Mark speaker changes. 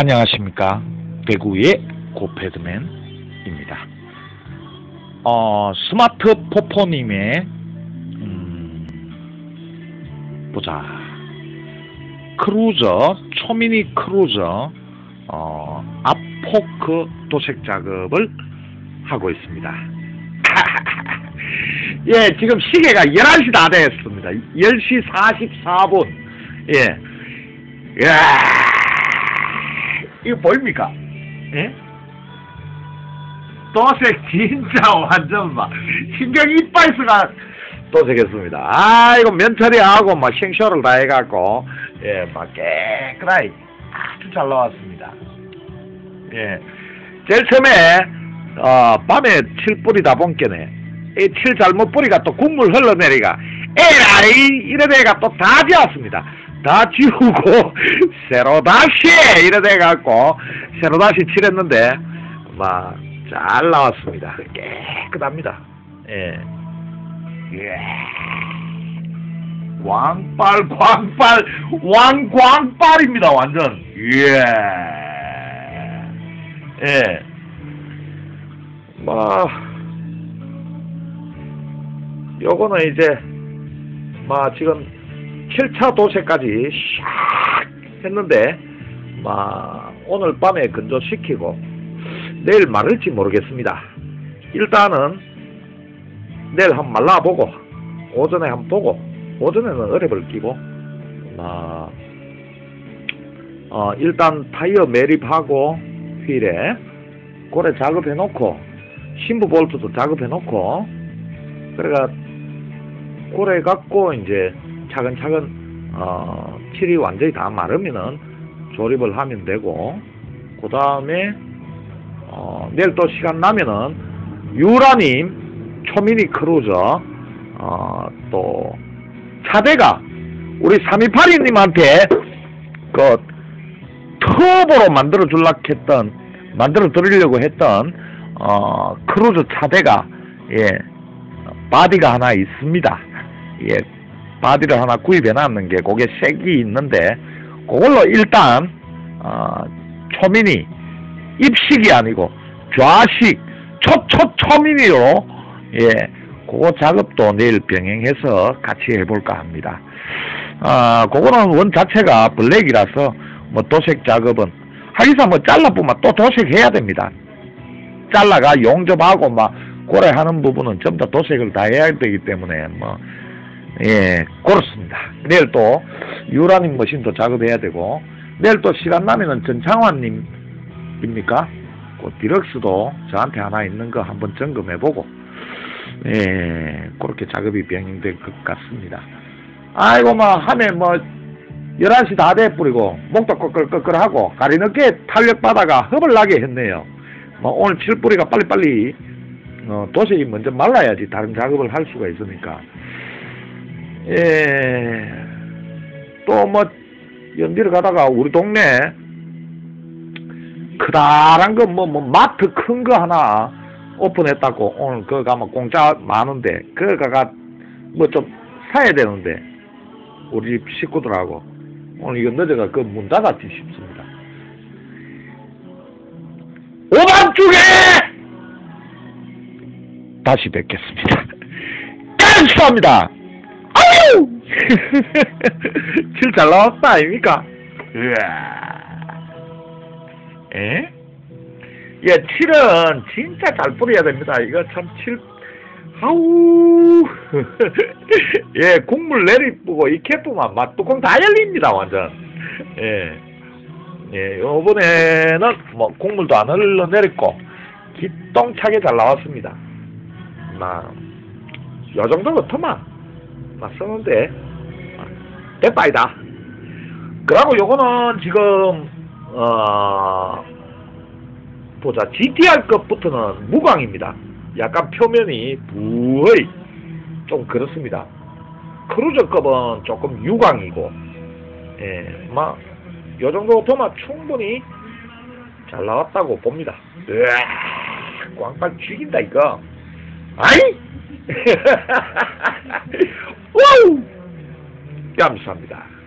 Speaker 1: 안녕하십니까 대구의 고패드맨입니다. 어, 스마트 포포님의 음, 보자 크루저 초미니 크루저 어, 압포크 도색 작업을 하고 있습니다. 예, 지금 시계가 11시 다 됐습니다. 10시 44분. 예. 야 이거 보입니까? 예? 도색 진짜 완전 막 신경 이빨스가 도색했습니다. 아 이거 면처리하고 막 생쇼를 다 해갖고 예막 깨끗하게 아주 잘 나왔습니다. 예 제일 처음에 어 밤에 칠 뿌리다 본께네 이 칠 잘못 뿌리가 또 국물 흘러내리가 에라이 이래대가 또다 지었습니다. 다 지우고 새로 다시 이래 돼갖고 새로 다시 칠했는데 막 잘 나왔습니다. 깨끗합니다. 예. 예. 광빨 광빨 왕광빨입니다 완전. 예. 예. 뭐 요거는 이제 막 지금 7차 도색까지 샥 했는데 막 오늘 밤에 건조시키고 내일 마를지 모르겠습니다. 일단은 내일 한번 말라보고 오전에 한번 보고 오전에는 어랩을 끼고 막 어, 일단 타이어 매립하고 휠에 고래 작업해 놓고 신부 볼트도 작업해 놓고 그래가 고래 갖고 이제 차근차근 어, 칠이 완전히 다 마르면은 조립을 하면 되고 그 다음에 어, 내일 또 시간 나면은 유라님 초미니 크루저 어, 또 차대가 우리 3282님한테 그 터보로 만들어 줄라 했던 만들어 드리려고 했던 어, 크루저 차대가 예 바디가 하나 있습니다. 예 바디를 하나 구입해 놨는 게 그게 색이 있는데 그걸로 일단 어, 초미니 입식이 아니고 좌식 초초 초미니로 예 그거 작업도 내일 병행해서 같이 해볼까 합니다. 아 그거는 원 자체가 블랙이라서 뭐 도색 작업은 하기사 뭐 잘라보면 또 도색해야 됩니다. 잘라가 용접하고 막 고래 하는 부분은 전부 다 도색을 다 해야 되기 때문에 뭐 예, 그렇습니다. 내일 또 유라님 머신도 작업해야 되고 내일 또 시간 나면은 전창환님입니까? 그 디럭스도 저한테 하나 있는 거 한번 점검해보고 예, 그렇게 작업이 병행될 것 같습니다. 아이고 뭐 하면 뭐 11시 다 돼버리고 목도 꺼끌꺼끌하고 가리 늦게 탄력 받아가 흡을 나게 했네요. 뭐 오늘 칠뿌리가 빨리빨리 어, 도색이 먼저 말라야지 다른 작업을 할 수가 있으니까 예, 또 뭐 연디를 가다가 우리 동네 크다란 거 뭐 뭐 마트 큰 거 하나 오픈했다고 오늘 그거 가면 공짜 많은데 그거가 뭐 좀 사야 되는데 우리 집 식구들하고 오늘 이거 늦어가 그 문 닫았지 싶습니다. 오밤중에 다시 뵙겠습니다. 감사합니다. 칠잘 나왔다, 아닙니까? 으아. 에? 예, 칠은 진짜 잘 뿌려야 됩니다. 이거 참 칠, 아우. 예, 국물 내리쁘고 이 캐프만 막 뚜껑 다 열립니다, 완전. 예. 예, 요번에는 뭐 국물도 안 흘러 내렸고, 기똥차게 잘 나왔습니다. 막, 요 정도는 터만. 막 쓰는데, 대빠이다. 그리고 요거는 지금, 어, 보자. GTR 것부터는 무광입니다. 약간 표면이 부의 좀 그렇습니다. 크루저 급은 조금 유광이고, 예, 막, 요 정도 도마 충분히 잘 나왔다고 봅니다. 으아, 광빨 죽인다, 이거. 아이! 우! 감사합니다.